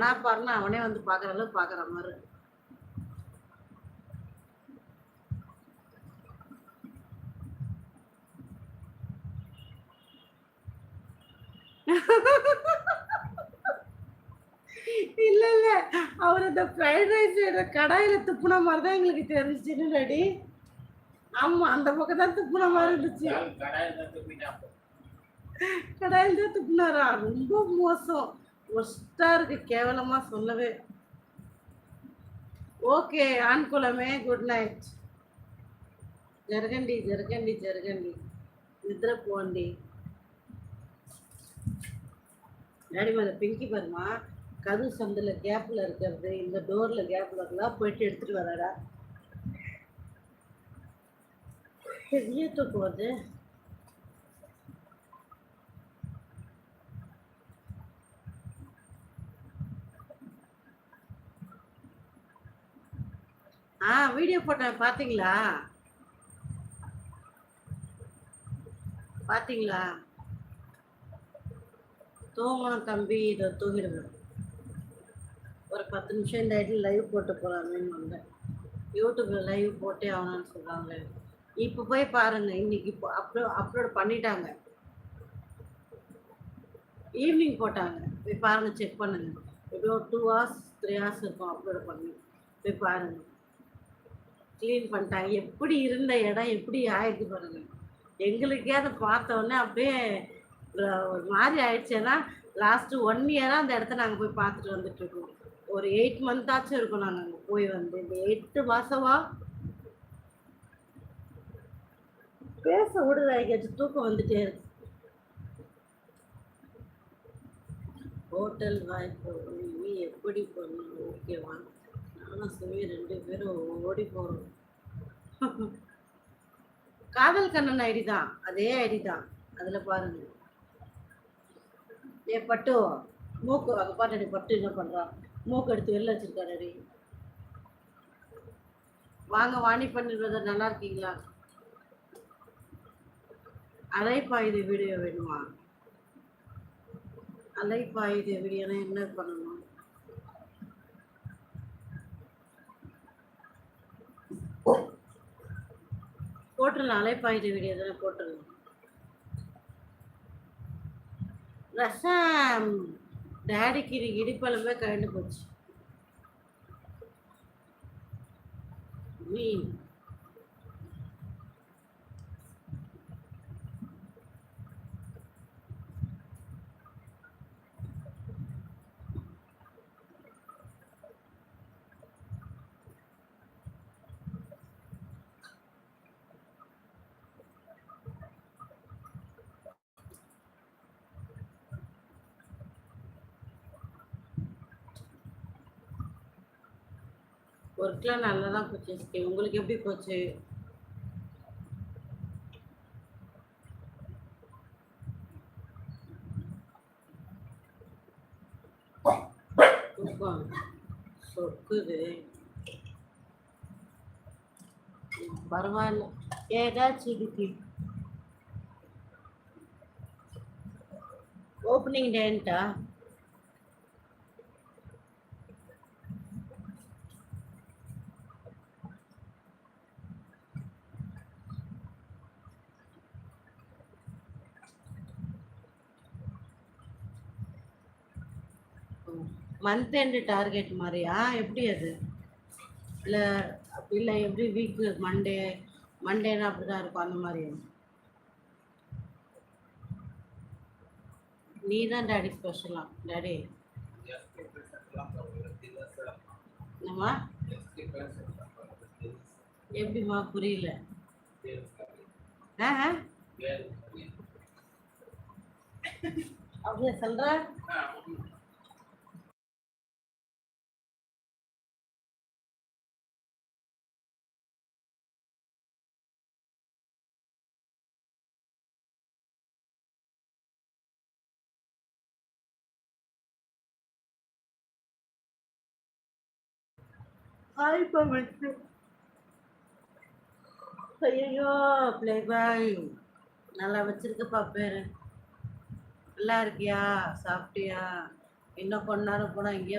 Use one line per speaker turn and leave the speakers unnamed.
அவனா பாருன்னா அவனே வந்து பார்க்குற அளவுக்கு பார்க்குற மாதிரி இல்ல இல்ல. அவர் அந்த ஃப்ரைட் ரைஸ் கடாயில துப்புன மாதிரி தான் எங்களுக்கு தெரிஞ்சுன்னு ரெடி ஆமா அந்த பக்கம் தான் துப்புன மாதிரி இருந்துச்சு. கடாயில் தான் துப்புனாரா? ரொம்ப மோசம். ஒஸ்டா இருக்கு கேவலமா சொல்லவே ஓகே ஆண் குலமே குட் நைட் జరగండి జరగండి జరగండి నిద్రపోండి டாடி மேலே பிங்கி பாருமா கது சந்தில் கேப்பில் இருக்கிறது இந்த டோரில் கேப்பில் இருக்கலாம் போயிட்டு எடுத்துட்டு வராடா பெரிய தூக்கம் வருது ஆ வீடியோ போட்டேன் பார்த்தீங்களா பார்த்தீங்களா தூங்கணும் தம்பி இதை தூங்கிடுவேன். ஒரு பத்து நிமிஷம் இந்த ஐடியில் லைவ் போட்டு போகலாமேன்னு வந்தேன். யூடியூப்பில் லைவ் போட்டே ஆகணும்னு சொல்கிறாங்க இப்போ போய் பாருங்கள் இன்னைக்கு இப்போ அப்லோ அப்லோட் பண்ணிட்டாங்க. ஈவினிங் போட்டாங்க. போய் பாருங்கள் செக் பண்ணுங்கள் எப்படியோ டூ ஹவர்ஸ் த்ரீ ஹவர்ஸ் இருக்கும் அப்லோட் பண்ணி. போய் பாருங்கள் க்ளீன் பண்ணிட்டாங்க. எப்படி இருந்த இடம் எப்படி ஆயிடுச்சு பாருங்கள் எங்களுக்கே அதை பார்த்தோன்னே அப்படியே ஒரு மாதிரி ஆயிடுச்சுன்னா லாஸ்ட்டு ஒன் இயராக அந்த இடத்த நாங்கள் போய் பார்த்துட்டு வந்துட்டு இருக்கோம். ஒரு எயிட் மந்த்தாச்சும் இருக்கும் நாங்கள் அங்கே போய் வந்து. இந்த எட்டு மாசமா பேச விடுதா எங்கேயாச்சும் தூக்கம் வந்துட்டே இருக்கு. ஹோட்டல் வாய்ப்பு நீ எப்படி பண்ணணும் ஓகேவா? நானும் சுமி ரெண்டு பேரும் ஓடி போகிறோம் காதல் கண்ணன் ஐடி தான். அதே ஐடி தான். அதில் பாருங்க. ஏ பட்டு. மூக்கு அங்கே பாட்டு பட்டு என்ன பண்ணுறான் மூக்கு எடுத்து வெளில வச்சிருக்காரு அடி வாங்க வாணி பண்ணிடுறத நல்லா இருக்கீங்களா? அலைப்பாயுது வீடியோ வேணுமா? அலைப்பாயுது வீடியோனா என்ன பண்ணணும்? போட்டுடலாம் அலைப்பாயுது வீடியோ தானே போட்டுடலாம் ரசம். டேடிக்கு இது இடிப்பழமே கழண்டு போச்சு. மீன். ஒர்க்லாம் நல்லா தான் போச்சு. எஸ்கே உங்களுக்கு எப்படி போச்சு? சொக்குது பரவாயில்ல. ஏதாச்சும் இதுக்கு ஓப்பனிங் டேன்ட்டா மந்த் எண்டு டார்கெட் மாதிரியா? எப்படி அது? இல்லை இல்லை எப்படி வீக்கு மண்டே மண்டேனா அப்படி தான் இருக்கும் அந்த மாதிரியா? நீ தான் டேடி ஸ்பெஷலா டேடி என்னம்மா? எப்படிம்மா? புரியல. ஆ ஆ? அப்படியா ஹாய் பவித்ரு ஐயோ பிளே பாய் நல்லா வச்சிருக்கப்பா பேரு நல்லா இருக்கியா சாப்பிட்டியா இன்னும் கொஞ்ச நேரம் போனால் இங்கேயே